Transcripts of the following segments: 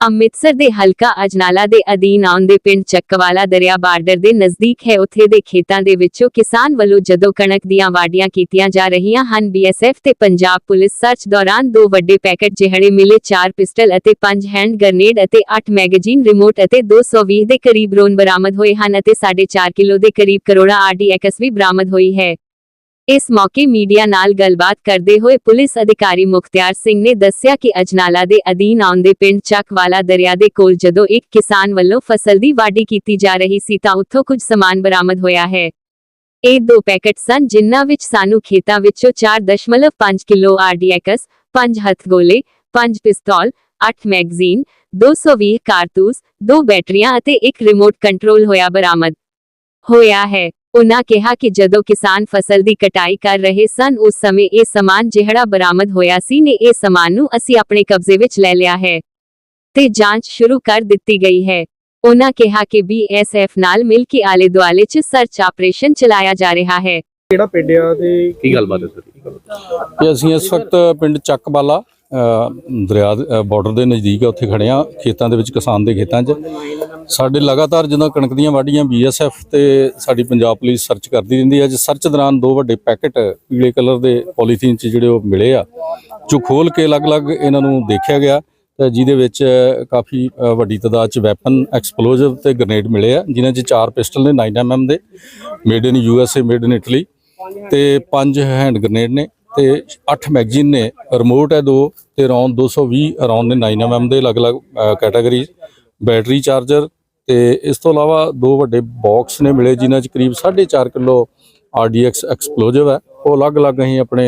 ਅੰਮ੍ਰਿਤਸਰ ਦੇ ਹਲਕਾ ਅਜਨਾਲਾ ਦੇ ਅਧੀਨ ਆਉਂਦੇ ਪਿੰਡ ਚੱਕਵਾਲਾ ਦਰਿਆ ਬਾਰਡਰ ਦੇ ਨਜ਼ਦੀਕ ਹੈ। ਉੱਥੇ ਦੇ ਖੇਤਾਂ ਦੇ ਵਿੱਚੋਂ ਕਿਸਾਨ ਵੱਲੋਂ ਜਦੋਂ ਕਣਕ ਦੀਆਂ ਵਾਢੀਆਂ ਕੀਤੀਆਂ ਜਾ ਰਹੀਆਂ ਹਨ, ਬੀਐਸਐਫ ਤੇ ਪੰਜਾਬ ਪੁਲਿਸ ਸਰਚ ਦੌਰਾਨ ਦੋ ਵੱਡੇ ਪੈਕੇਟ ਜਿਹੜੇ ਮਿਲੇ, ਚਾਰ ਪਿਸਟਲ ਅਤੇ ਪੰਜ ਹੈਂਡ ਗ੍ਰਨੇਡ ਅਤੇ 8 ਮੈਗਜ਼ੀਨ ਰਿਮੋਟ ਅਤੇ 220 ਦੇ ਕਰੀਬ ਰੋਨ ਬਰਾਮਦ ਹੋਏ ਹਨ ਅਤੇ 4.5 ਕਿਲੋ ਦੇ ਕਰੀਬ ਕਰੋੜਾ ਆਰਡੀਐਕਸ ਵੀ ਬਰਾਮਦ ਹੋਈ ਹੈ। ਇਸ ਮੌਕੇ ਮੀਡੀਆ ਨਾਲ ਗੱਲਬਾਤ ਕਰਦੇ ਹੋਏ ਪੁਲਿਸ ਅਧਿਕਾਰੀ ਮੁਖਤਿਆਰ ਸਿੰਘ ਨੇ ਦੱਸਿਆ ਕਿ ਅਜਨਾਲਾ ਦੇ ਅਧੀਨ ਆਉਂਦੇ ਪਿੰਡ ਚੱਕਵਾਲਾ ਦਰਿਆ ਦੇ ਕੋਲ ਜਦੋਂ ਇੱਕ ਕਿਸਾਨ ਵੱਲੋਂ ਫਸਲ ਦੀ ਵਾਢੀ ਕੀਤੀ ਜਾ ਰਹੀ ਸੀ ਤਾਂ ਉੱਥੋਂ ਕੁਝ ਸਮਾਨ ਬਰਾਮਦ ਹੋਇਆ ਹੈ। ਇਹ ਦੋ ਪੈਕੇਟ ਸਨ ਜਿਨ੍ਹਾਂ ਵਿੱਚ ਸਾਨੂੰ ਖੇਤਾਂ ਵਿੱਚੋਂ 4.5 ਕਿਲੋ ਆਰਡੀਐਕਸ 5 ਹੱਥਗੋਲੇ 5 ਪਿਸਤੌਲ 8 ਮੈਗਜ਼ੀਨ 220 ਕਾਰਤੂਸ, ਦੋ ਬੈਟਰੀਆਂ ਅਤੇ ਇੱਕ ਰਿਮੋਟ ਕੰਟਰੋਲ ਹੋਇਆ ਬਰਾਮਦ ਹੋਇਆ ਹੈ। ਉਨ੍ਹਾਂ ਕਿਹਾ ਕਿ ਜਦੋਂ ਕਿਸਾਨ ਫਸਲ ਦੀ ਕਟਾਈ ਕਰ ਰਹੇ ਸਨ ਉਸ ਸਮੇਂ ਇਹ ਸਮਾਨ ਜਿਹੜਾ ਬਰਾਮਦ ਹੋਇਆ ਸੀ ਨੇ ਇਹ ਸਮਾਨ ਨੂੰ ਅਸੀਂ ਆਪਣੇ ਕਬਜ਼ੇ ਵਿੱਚ ਲੈ ਲਿਆ ਹੈ ਤੇ ਜਾਂਚ ਸ਼ੁਰੂ ਕਰ ਦਿੱਤੀ ਗਈ ਹੈ। ਉਨ੍ਹਾਂ ਕਿਹਾ ਕਿ ਬੀਐਸਐਫ ਨਾਲ ਮਿਲ ਕੇ ਆਲੇ ਦੁਆਲੇ 'ਚ ਸਰਚ ਆਪਰੇਸ਼ਨ ਚਲਾਇਆ ਜਾ ਰਿਹਾ ਹੈ। ਕਿਹੜਾ ਪਿੰਡ ਆ ਤੇ ਕੀ ਗੱਲਬਾਤ ਹੈ ਸਰ? ਕਿ ਅਸੀਂ ਇਸ ਵਕਤ ਪਿੰਡ ਚੱਕਬਾਲਾ ਦਰਿਆ ਬਾਰਡਰ ਦੇ ਨਜ਼ਦੀਕ ਆ, ਉੱਥੇ ਖੜੇ ਆ ਖੇਤਾਂ ਦੇ ਵਿੱਚ ਕਿਸਾਨ ਦੇ ਖੇਤਾਂ 'ਚ। ਸਾਡੇ ਲਗਾਤਾਰ ਜਦੋਂ ਕਣਕ ਦੀਆਂ ਵਾਢੀਆਂ ਬੀਐਸਐਫ ਤੇ ਸਾਡੀ ਪੰਜਾਬ ਪੁਲਿਸ ਸਰਚ ਕਰਦੀ ਰਹਿੰਦੀ ਹੈ, ਅੱਜ ਸਰਚ ਦੌਰਾਨ ਦੋ ਵੱਡੇ ਪੈਕੇਟ ਪੀਲੇ ਕਲਰ ਦੇ ਪੋਲੀਥੀਨ 'ਚ ਜਿਹੜੇ ਉਹ ਮਿਲੇ ਆ, ਜੋ ਖੋਲ ਕੇ ਅਲੱਗ-ਅਲੱਗ ਇਹਨਾਂ ਨੂੰ ਦੇਖਿਆ ਗਿਆ। ਤੇ ਜਿਹਦੇ ਵਿੱਚ ਕਾਫੀ ਵੱਡੀ ਤਾਦਾਦ 'ਚ ਵੈਪਨ ਐਕਸਪਲੋਸਿਵ ਤੇ ਗ੍ਰਨੇਡ ਮਿਲੇ ਆ, ਜਿਨ੍ਹਾਂ 'ਚ ਚਾਰ ਪਿਸਟਲ ਨੇ 9mm ਦੇ made in USA made in Italy ਤੇ ਪੰਜ ਹੈਂਡ ਗ੍ਰਨੇਡ ਨੇ। ਤੇ 8 ਮੈਗਜ਼ੀਨ ਨੇ ਰਿਮੋਟ ਹੈ ਦੋ ਤੇ ਰੌਂਦ 220 ਰੌਂਦ ਨੇ 9mm ਦੇ ਅਲੱਗ-ਅਲੱਗ ਕੈਟਾਗਰੀ ਬੈਟਰੀ ਚਾਰਜਰ ਤੇ ਇਸ ਤੋਂ ਇਲਾਵਾ ਦੋ ਵੱਡੇ ਬਾਕਸ ਨੇ ਮਿਲੇ ਜਿਨ੍ਹਾਂ 'ਚ ਕਰੀਬ 4.5 ਕਿਲੋ RDX ਐਕਸਪਲੋਸਿਵ ਹੈ। ਉਹ ਅਲੱਗ-ਅਲੱਗ ਅਸੀਂ ਆਪਣੇ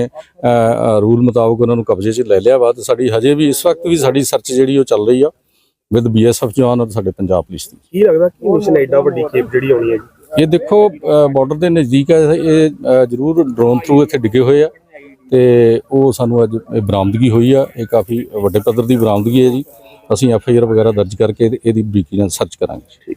ਰੂਲ ਮੁਤਾਬਕ ਉਹਨਾਂ ਨੂੰ ਕਬਜ਼ੇ 'ਚ ਲੈ ਲਿਆ ਵਾ ਤੇ ਸਾਡੀ ਹਜੇ ਵੀ ਇਸ ਵਕਤ ਵੀ ਸਾਡੀ ਸਰਚ ਜਿਹੜੀ ਉਹ ਚੱਲ ਰਹੀ ਆ ਵਿਦ ਬੀਐਸਐਫ ਜਵਾਨ ਔਰ ਸਾਡੇ ਪੰਜਾਬ ਪੁਲਿਸ ਦੀ। ਕੀ ਲੱਗਦਾ ਕਿ ਮਿਸ਼ਨ ਐਡਾ ਵੱਡੀ ਖੇਪ ਜਿਹੜੀ ਆਉਣੀ ਹੈ ਜੀ? ਇਹ ਦੇਖੋ ਬਾਰਡਰ ਦੇ ਨਜ਼ਦੀਕ ਹੈ ਇਹ ਜ਼ਰੂਰ ਡਰੋਨ ਥਰੂ ਇੱਥੇ ਡਿੱਗੇ ਹੋਏ ਆ। ਤੇ ਉਹ ਸਾਨੂੰ ਅੱਜ ਇਹ ਬਰਾਮਦਗੀ ਹੋਈ ਆ, ਇਹ ਕਾਫੀ ਵੱਡੇ ਪੱਧਰ ਦੀ ਬਰਾਮਦਗੀ ਹੈ ਜੀ। ਅਸੀਂ ਐਫ ਆਈ ਆਰ ਵਗੈਰਾ ਦਰਜ ਕਰਕੇ ਇਹਦੀ ਬਰੀਕੀ ਨਾਲ ਸਰਚ ਕਰਾਂਗੇ।